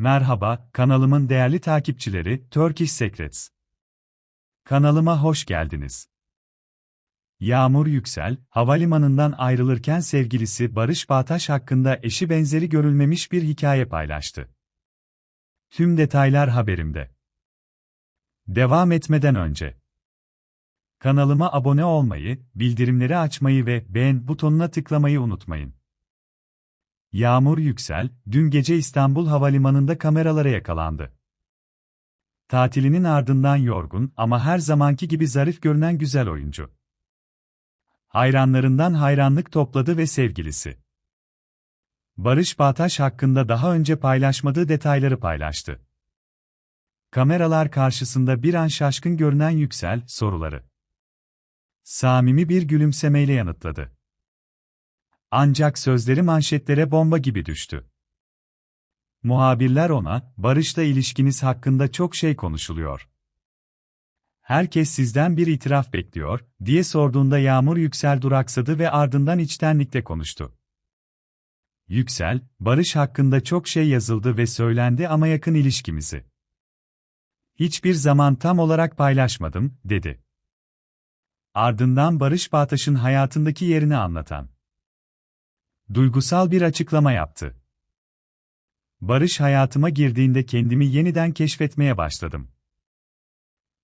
Merhaba, kanalımın değerli takipçileri, Turkish Secrets. Kanalıma hoş geldiniz. Yağmur Yüksel, havalimanından ayrılırken sevgilisi Barış Bağtaş hakkında eşi benzeri görülmemiş bir hikaye paylaştı. Tüm detaylar haberimde. Devam etmeden önce kanalıma abone olmayı, bildirimleri açmayı ve beğen butonuna tıklamayı unutmayın. Yağmur Yüksel, dün gece İstanbul Havalimanı'nda kameralara yakalandı. Tatilinin ardından yorgun ama her zamanki gibi zarif görünen güzel oyuncu. Hayranlarından hayranlık topladı ve sevgilisi. Barış Bağtaş hakkında daha önce paylaşmadığı detayları paylaştı. Kameralar karşısında bir an şaşkın görünen Yüksel, soruları. Samimi bir gülümsemeyle yanıtladı. Ancak sözleri manşetlere bomba gibi düştü. Muhabirler ona, Barış'la ilişkiniz hakkında çok şey konuşuluyor. Herkes sizden bir itiraf bekliyor, diye sorduğunda Yağmur Yüksel duraksadı ve ardından içtenlikle konuştu. Yüksel, Barış hakkında çok şey yazıldı ve söylendi ama yakın ilişkimizi. Hiçbir zaman tam olarak paylaşmadım, dedi. Ardından Barış Bağtaş'ın hayatındaki yerini anlatan duygusal bir açıklama yaptı. Barış hayatıma girdiğinde kendimi yeniden keşfetmeye başladım.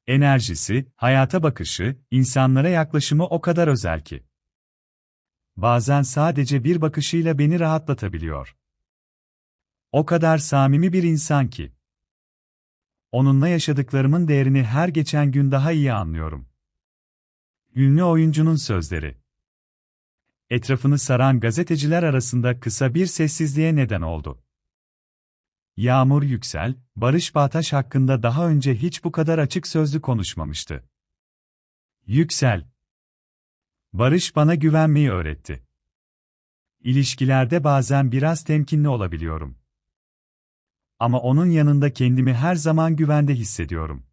Enerjisi, hayata bakışı, insanlara yaklaşımı o kadar özel ki. Bazen sadece bir bakışıyla beni rahatlatabiliyor. O kadar samimi bir insan ki. Onunla yaşadıklarımın değerini her geçen gün daha iyi anlıyorum. Ünlü oyuncunun sözleri etrafını saran gazeteciler arasında kısa bir sessizliğe neden oldu. Yağmur Yüksel, Barış Bağtaş hakkında daha önce hiç bu kadar açık sözlü konuşmamıştı. Yüksel Barış bana güvenmeyi öğretti. İlişkilerde bazen biraz temkinli olabiliyorum. Ama onun yanında kendimi her zaman güvende hissediyorum.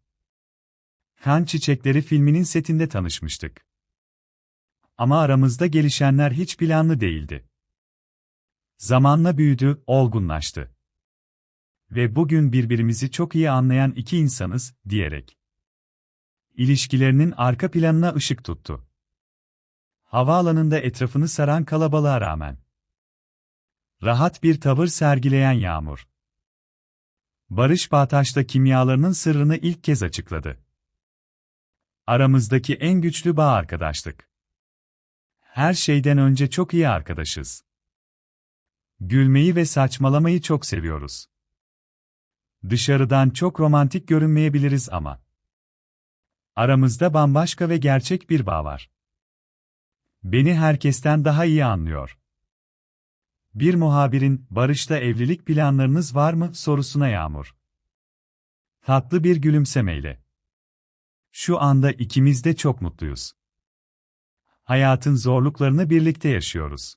Kan Çiçekleri filminin setinde tanışmıştık. Ama aramızda gelişenler hiç planlı değildi. Zamanla büyüdü, olgunlaştı. Ve bugün birbirimizi çok iyi anlayan iki insanız, diyerek. İlişkilerinin arka planına ışık tuttu. Havaalanında etrafını saran kalabalığa rağmen. Rahat bir tavır sergileyen Yağmur. Barış Bağtaş'ta kimyalarının sırrını ilk kez açıkladı. Aramızdaki en güçlü bağ arkadaşlık. Her şeyden önce çok iyi arkadaşız. Gülmeyi ve saçmalamayı çok seviyoruz. Dışarıdan çok romantik görünmeyebiliriz ama aramızda bambaşka ve gerçek bir bağ var. Beni herkesten daha iyi anlıyor. Bir muhabirin, Barış'la evlilik planlarınız var mı sorusuna Yağmur. Tatlı bir gülümsemeyle. Şu anda ikimiz de çok mutluyuz hayatın zorluklarını birlikte yaşıyoruz.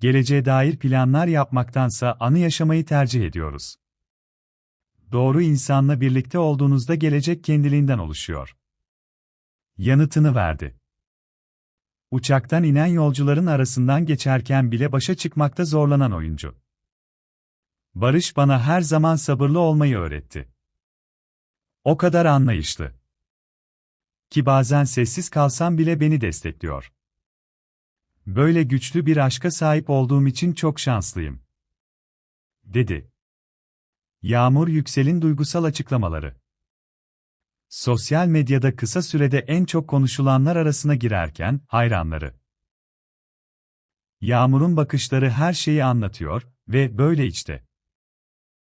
Geleceğe dair planlar yapmaktansa anı yaşamayı tercih ediyoruz. Doğru insanla birlikte olduğunuzda gelecek kendiliğinden oluşuyor. Yanıtını verdi. Uçaktan inen yolcuların arasından geçerken bile başa çıkmakta zorlanan oyuncu. Barış bana her zaman sabırlı olmayı öğretti. O kadar anlayışlı ki bazen sessiz kalsam bile beni destekliyor. Böyle güçlü bir aşka sahip olduğum için çok şanslıyım. Dedi. Yağmur Yüksel'in duygusal açıklamaları. Sosyal medyada kısa sürede en çok konuşulanlar arasına girerken hayranları. Yağmur'un bakışları her şeyi anlatıyor ve böyle işte.